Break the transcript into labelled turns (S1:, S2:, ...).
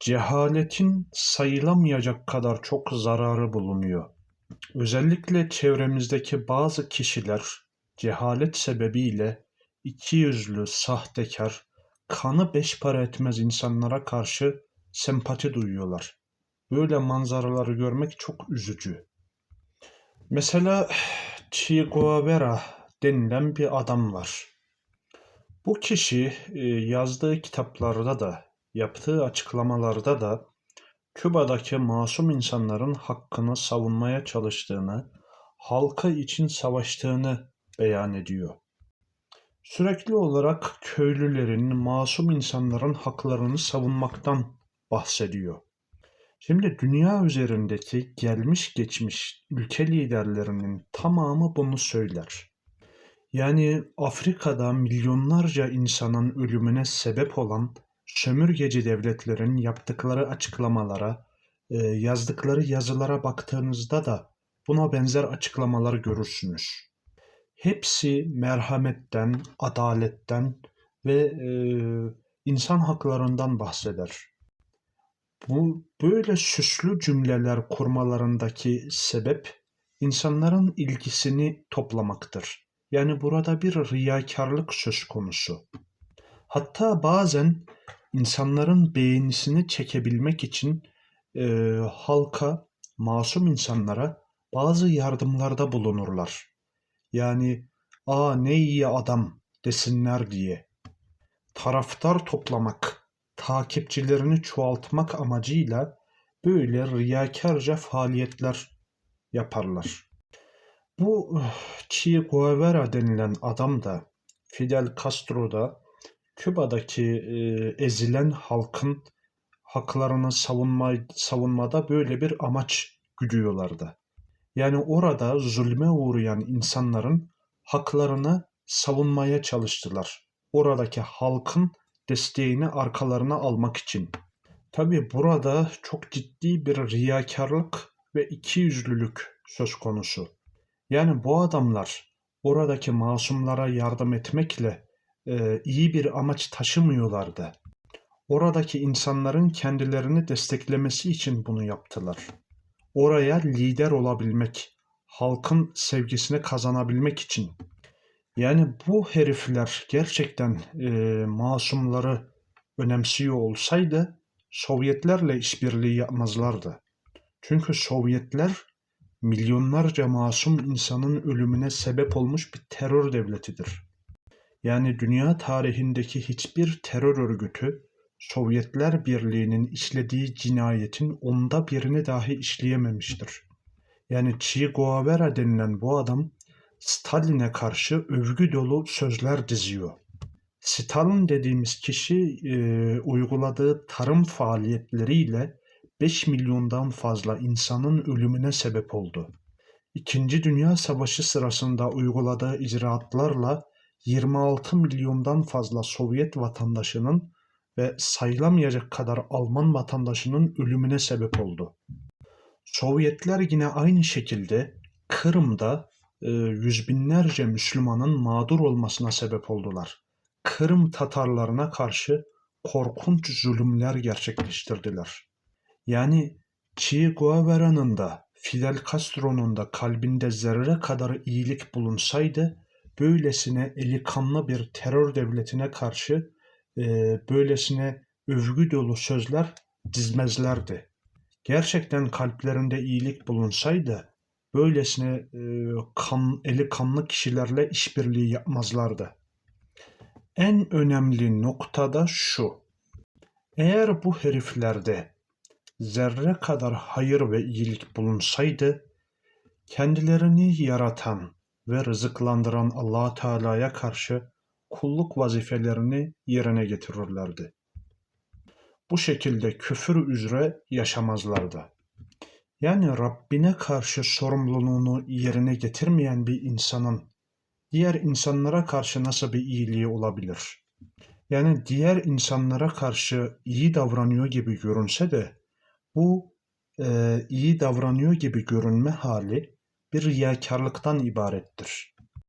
S1: Cehaletin sayılamayacak kadar çok zararı bulunuyor. Özellikle çevremizdeki bazı kişiler cehalet sebebiyle ikiyüzlü, sahtekar, kanı beş para etmez insanlara karşı sempati duyuyorlar. Böyle manzaraları görmek çok üzücü. Mesela Che Guevara denilen bir adam var. Bu kişi e, yazdığı kitaplarda da, yaptığı açıklamalarda da Küba'daki masum insanların hakkını savunmaya çalıştığını, halka için savaştığını beyan ediyor. Sürekli olarak köylülerin, masum insanların haklarını savunmaktan bahsediyor. Şimdi dünya üzerindeki gelmiş geçmiş ülke liderlerinin tamamı bunu söyler. Yani Afrika'da milyonlarca insanın ölümüne sebep olan sömürgeci devletlerin yaptıkları açıklamalara, e, yazdıkları yazılara baktığınızda da buna benzer açıklamalar görürsünüz. Hepsi merhametten, adaletten ve e, insan haklarından bahseder. Bu böyle süslü cümleler kurmalarındaki sebep insanların ilgisini toplamaktır. Yani burada bir riyakarlık söz konusu. Hatta bazen insanların beğenisini çekebilmek için e, halka, masum insanlara bazı yardımlarda bulunurlar. Yani aa ne iyi adam desinler diye. Taraftar toplamak, takipçilerini çoğaltmak amacıyla böyle riyakarca faaliyetler yaparlar. Bu Che Guevara denilen adam da Fidel Castro da Küba'daki e, ezilen halkın haklarını savunma, savunmada böyle bir amaç güdüyorlardı. Yani orada zulme uğrayan insanların haklarını savunmaya çalıştılar. Oradaki halkın desteğini arkalarına almak için. Tabi burada çok ciddi bir riyakarlık ve ikiyüzlülük söz konusu. Yani bu adamlar oradaki masumlara yardım etmekle e, iyi bir amaç taşımıyorlardı. Oradaki insanların kendilerini desteklemesi için bunu yaptılar. Oraya lider olabilmek, halkın sevgisini kazanabilmek için. Yani bu herifler gerçekten e, masumları önemsiyor olsaydı Sovyetlerle işbirliği yapmazlardı. Çünkü Sovyetler milyonlarca masum insanın ölümüne sebep olmuş bir terör devletidir. Yani dünya tarihindeki hiçbir terör örgütü Sovyetler Birliği'nin işlediği cinayetin onda birini dahi işleyememiştir. Yani Che Guevara denilen bu adam Stalin'e karşı övgü dolu sözler diziyor. Stalin dediğimiz kişi e, uyguladığı tarım faaliyetleriyle 5 milyondan fazla insanın ölümüne sebep oldu. İkinci Dünya Savaşı sırasında uyguladığı icraatlarla 26 milyondan fazla Sovyet vatandaşının ve sayılamayacak kadar Alman vatandaşının ölümüne sebep oldu. Sovyetler yine aynı şekilde Kırım'da e, yüz binlerce Müslümanın mağdur olmasına sebep oldular. Kırım Tatarlarına karşı korkunç zulümler gerçekleştirdiler. Yani Che Guevara'nın da Fidel Castro'nun da kalbinde zerre kadar iyilik bulunsaydı böylesine eli kanlı bir terör devletine karşı e, böylesine övgü dolu sözler dizmezlerdi. Gerçekten kalplerinde iyilik bulunsaydı böylesine e, kan, eli kanlı kişilerle işbirliği yapmazlardı. En önemli noktada şu. Eğer bu heriflerde zerre kadar hayır ve iyilik bulunsaydı, kendilerini yaratan ve rızıklandıran allah Teala'ya karşı kulluk vazifelerini yerine getirirlerdi. Bu şekilde küfür üzere yaşamazlardı. Yani Rabbine karşı sorumluluğunu yerine getirmeyen bir insanın diğer insanlara karşı nasıl bir iyiliği olabilir? Yani diğer insanlara karşı iyi davranıyor gibi görünse de bu e, iyi davranıyor gibi görünme hali bir riyakarlıktan ibarettir.